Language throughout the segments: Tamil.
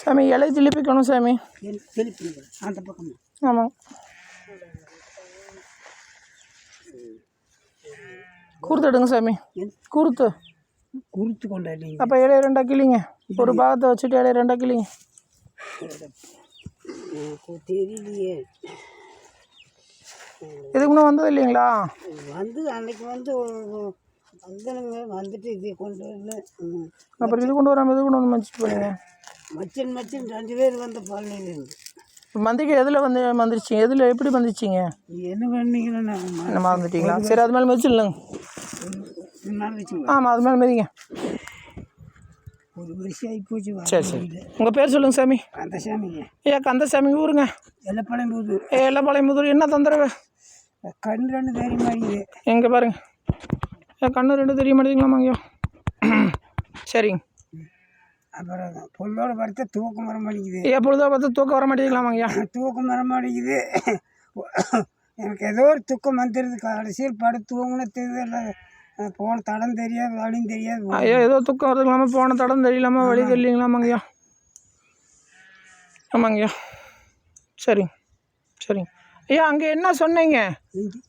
சாமி இலை ஜிலிப்பிக்கணும் சாமி. அந்த பக்கமா ஆமாம் கூர்த்து எடுங்க சாமி. கூர்த்து. குறித்து கொண்டாடிங்க. அப்போ இலைய ரெண்டா கிளிங்க ஒரு பாகத்தை வச்சுட்டு இலைய ரெண்டா கிளிங்க தெரியலையே. இதுக்கு முன்னே வந்தது இல்லைங்களா? வந்து அன்னைக்கு வந்து வந்தனுங்க வந்துட்டு இது கொண்டு வரல. ம். அப்புறம் இது கொண்டு வராமல் இது கொண்டு வந்து மச்சிட்டு போனீங்க. மச்சன் மச்சன் ரெண்டு பேர் வந்த பழனிலேருந்து மந்திரிக்கை எதில் வந்து வந்துருச்சிங்க எதில் எப்படி வந்துச்சிங்க என்ன என்ன மறந்துட்டீங்களா? சரி அது மேலே வச்சுங்க ஆமாம் அது மேலே மிதிங்க. ஒரு வருஷம் ஆகி சரி சரி. உங்கள் பேர் சொல்லுங்கள் சாமி. அந்த சாமிங்க ஏ கந்தசாமி ஊருங்க. எல்லப்பாளையம் போது ஏ எல்லப்பாளையமுதூர் என்ன தொந்தரவு? கண் ரெண்டு தெரிய மாட்டேங்குது எங்கே பாருங்க. கண்ணு ரெண்டு தெரிய மாட்டேங்களாமா ஐயோ சரிங்க அப்புறம் பொண்ணோட படுத்த தூக்கம் வர மாட்டேங்குது. ஏன் பொழுதா பார்த்து தூக்கம் வர மாட்டேங்களாமா ஐயா தூக்கம் வர மாட்டேங்குது. எனக்கு ஏதோ ஒரு துக்கம் வந்துடுது கடைசியில் படுத்து தூங்கின தெரியல போன தடம் தெரியாது வழியும் தெரியாது. ஐயா ஏதோ தூக்கம் வருதுங்களாமா போன தடம் தெரியலாமா வழி தெரியலங்களாமாங்க ஐயா ஆமாங்க ஐயா சரிங்க சரிங்க ஐயா அங்கே என்ன சொன்னீங்க?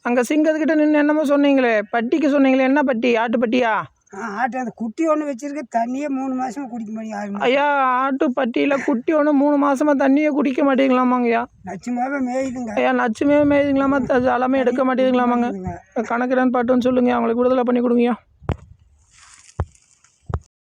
அங்கே சிங்கத்துக்கிட்ட நின்று என்னமோ சொன்னீங்களே. பட்டிக்கு சொன்னீங்களே என்ன பட்டி? ஆட்டுப்பட்டியா? ஆட்டு அந்த குட்டி ஒன்று வச்சிருக்க தண்ணியே மூணு மாசமா குடிக்க மாதம் ஐயா ஆட்டுப்பட்டியில் குட்டி ஒன்று மூணு மாசமா தண்ணியே குடிக்க மாட்டேங்களாமாங்க ஐயா. லட்சமாவே மேயுதுங்க. ஐயா நச்சுமே மேயுதுங்களாமா? எல்லாமே எடுக்க மாட்டேங்குங்களாமாங்க கணக்கு பாட்டுன்னு சொல்லுங்க அவங்களுக்கு விடுதலை பண்ணி கொடுங்கய்யா